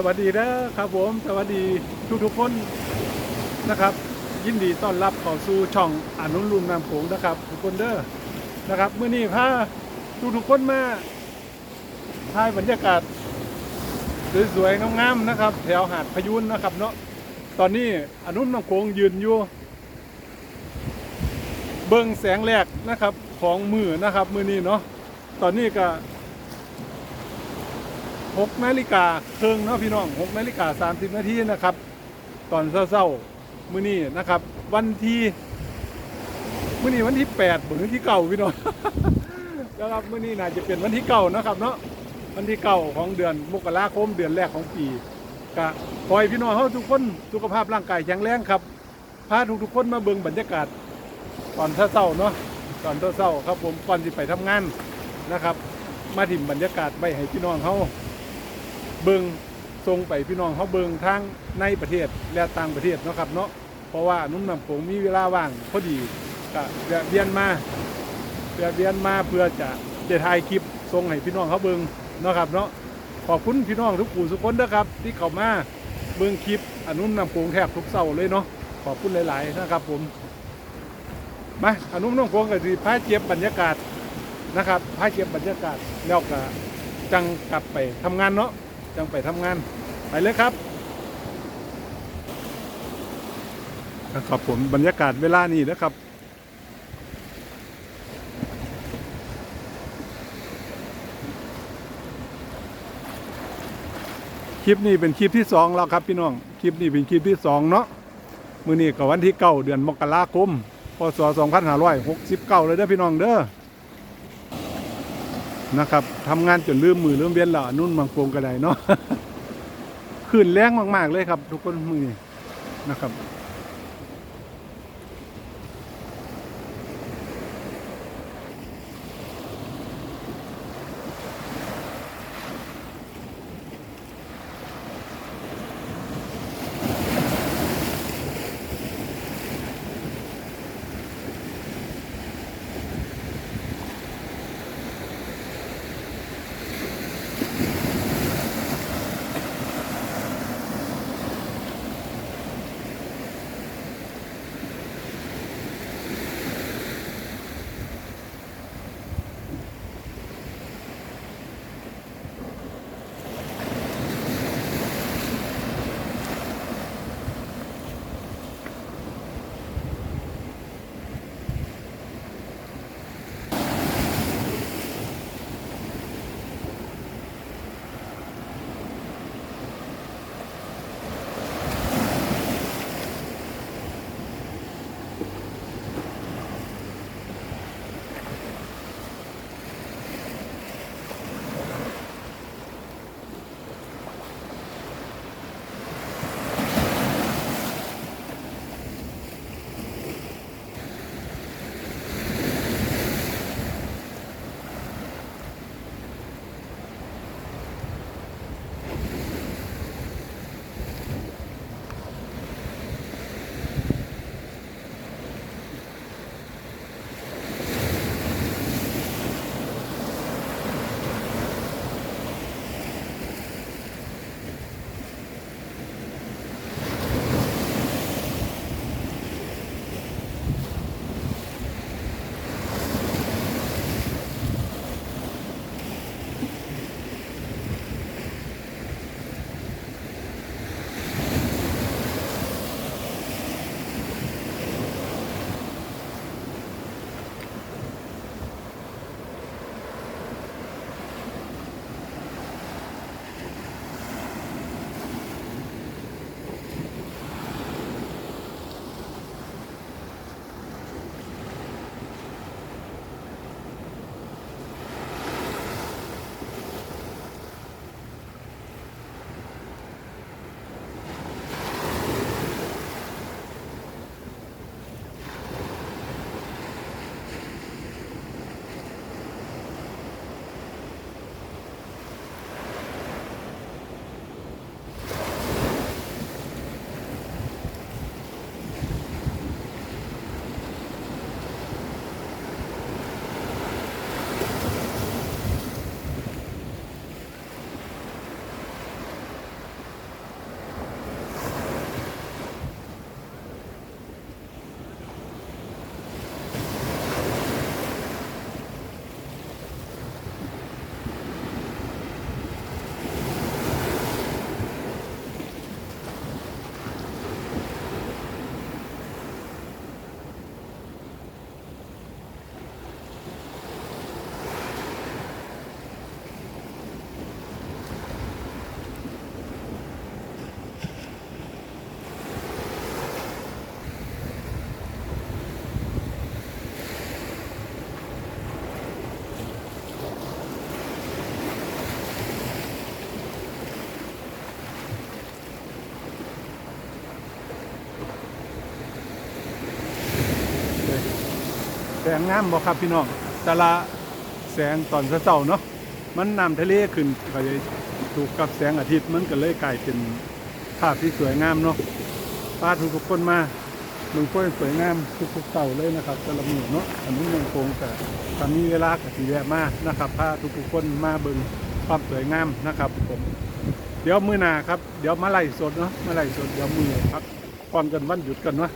สวัสดีนะครับผม สวัสดีทุกทุกๆคนนะครับ ยินดีต้อนรับเข้าสู่ช่องอนุรุมนามโขงนะครับ ทุกคนเด้อนะครับเมื่อนี้พาทุกทุกๆคนมาถ่ายบรรยากาศสวยๆงามๆนะครับ แถวหาดพยูนนะครับเนาะตอนนี้อนุนามโขงยืนอยู่เบิ้งแสงแรกนะครับของมือนะครับมือนี้เนาะตอนนี้ก็ 6นาฬิกาครึ่งเนาะพี่น้อง6นาฬิกา30นาทีนะครับ ตอนเช้าๆมื้อนี้นะครับ วันที่มื้อนี้วันที่8หรือที่เก่าพี่น้องนะครับมื้อนี้น่าจะเป็นวันที่เก่านะครับเนาะวันที่เก่าของเดือนมกราคมเดือนแรกของปีก็ขอให้พี่น้องเฮาทุกคนสุขภาพร่างกายแข็งแรงครับพาทุกๆคนมาเบิ่งบรรยากาศตอนเช้าๆเนาะตอนเช้าๆครับผมก่อนที่ไปทำงานนะครับ มาถิ่มบรรยากาศไว้ให้พี่น้องเขา เบิงทรงไปพี่น้องเขาเบิงทางในประเทศและต่างประเทศเนาะครับเนาะเพราะว่านุ่มนำโขงมีเวลาว่างพอดีก็แวะเวียนมาแวะเวียนมาเพื่อจะได้ถ่ายคลิปทรงให้พี่น้องเขาเบิงเนาะครับเนาะขอบคุณพี่น้องทุกผู้ทุกคนนะครับ ที่เข้ามาเบิงคลิปอนุ่มนำโงแทบทุกเสาเลยเนาะขอบคุณหลาย ๆ นะครับผมมาอนุน้องโงกับสิพาเจียบบรรยากาศนะครับพาเจียบบรรยากาศแล้วก็จังกลับไปทำงานเนาะ จังไปทำงาน ไปเลยครับนะครับผมบรรยากาศเวลานี้นะครับคลิปนี้เป็นคลิปที่สองแล้วครับพี่น้องคลิปนี้เป็นคลิปที่สองเนาะมื้อนี้ก็วันที่เก้าเดือนมกราคมพศ2569 เลยเด้อพี่น้องเด้อ นะครับทำงานจนลืมมือลืมเวียนและนุ่นบางโปงกระไดเนาะขึ้นแรงมาก ๆ เลยครับ ทุกคนมือนะครับ งงามบ่ครับพี่น้องแต่ละแสงตอนเช้าเนาะมันน้ำทะเลขึ้นก็จะถูกกับแสงอาทิตย์มันก็เลยกลายเป็นภาพที่สวยงามเนาะพาทุกคนมาเมืองโค้งสวยงามทุกๆเต่าเลยนะครับแต่ละมือเนาะอันนี้เมืองโคงแต่ถ้ามีเวลาก็สีแวะมากนะครับพาทุกๆคนมาเบิ่งความสวยงามนะครับผมเดี๋ยวมือหนาครับ เดี๋ยวมาไล่สดเนาะมาไล่สดเดี๋ยวมือพักก่อนกันวันหยุดกันเนาะ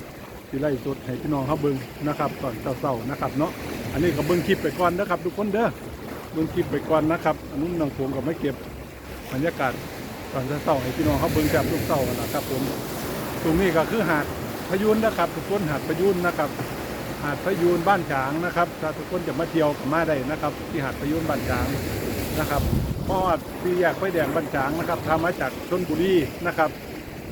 ที่ไล่สดให้พี่น้องเขาเบิ่งนะครับตอนเช้าๆนะครับเนาะอันนี้ก็เบิ่งคลิปไปก่อนนะครับ ทุกคนเด้อเบิ่งคลิปไปก่อนนะครับอันนู้นน้องผมก็ไม่เก็บบรรยากาศตอนเช้าๆให้พี่น้องเขาเบิ่งแบบทุกเช้ากันละครับผมตรงนี้ก็คือหาดพยูนนะครับ ทุกคนหาดพยูนนะครับ หาดพยูนบ้านฉางนะครับถ้าทุกคนจะมาเที่ยวก็มาได้นะครับ ที่หาดพยูนบ้านฉางนะครับพอดปีแยกไฟแดงบ้านฉางนะครับทำมาจากชนบุรีนะครับ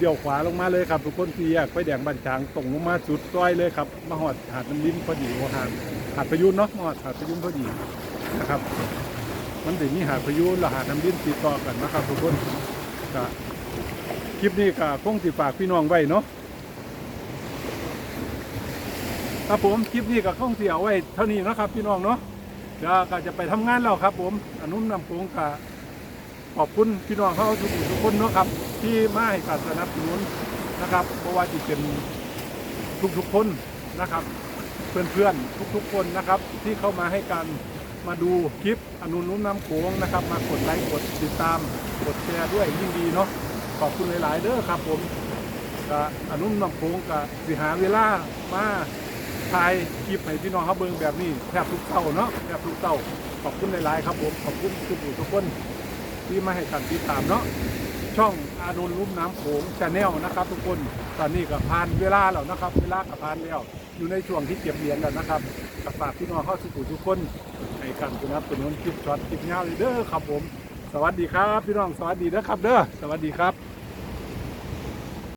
เดี่ยวขวาลงมาเลยครับ ทุกคนที่แยกไฟแดงบ้านฉางตรงลงมาสุดซอยเลยครับมาหอดหาดน้ำลิ้นพอดีหัวหาดหาดพยูนเนาะมาหอดหาดพยูนพอดีนะครับ มันถึงมีหาดพยูนและหาดน้ำลิ้นติดต่อกันนะครับ ทุกคนก็คลิปนี้ก็คงสิฝากพี่น้องไว้เนาะครับผมคลิปนี้ก็คงเสียไว้เท่านี้นะครับ พี่น้องเนาะเดี๋ยวก็จะไปทำงานแล้วครับ ผมอนุมนำโพงกะขอบคุณพี่น้องเขาทุกทุกคนเนาะครับ ที่มาให้การสนับสนุนนะครับเพราะว่าจะเป็นทุกๆคนนะครับ เพื่อนๆทุกๆคนนะครับ ที่เข้ามาให้การมาดูคลิปอนุนุนนำโขงนะครับ มากดไลค์กดติดตามกดแชร์ด้วยยิ่งดีเนาะขอบคุณหลาย ๆเด้อครับผมก็อนุน้ำโขงกะสิหาเวลามาถ่ายคลิปให้พี่น้องเขาเบิ่งแบบนี้แทบทุกเต้าเนาะแทบทุกเต้าขอบคุณหลาย ๆ ครับผมขอบคุณทุกผู้ทุกคนที่มาให้การติดตามเนาะ ช่องอาโดนลุ่มน้ำโขงชาแนลนะครับ ทุกคนตอนนี้กับพานเวลาแล้วนะครับ เวลากับพานแล้วอยู่ในช่วงที่เก็บเหรียญแล้วนะครับกับฝากพี่น้องเข้าสู่ทุกคนในการสนับสนุนคลิปช็อตคลิปยาวเลยเด้อครับผม สวัสดีครับ พี่น้องสวัสดีนะครับเด้อสวัสดีครับ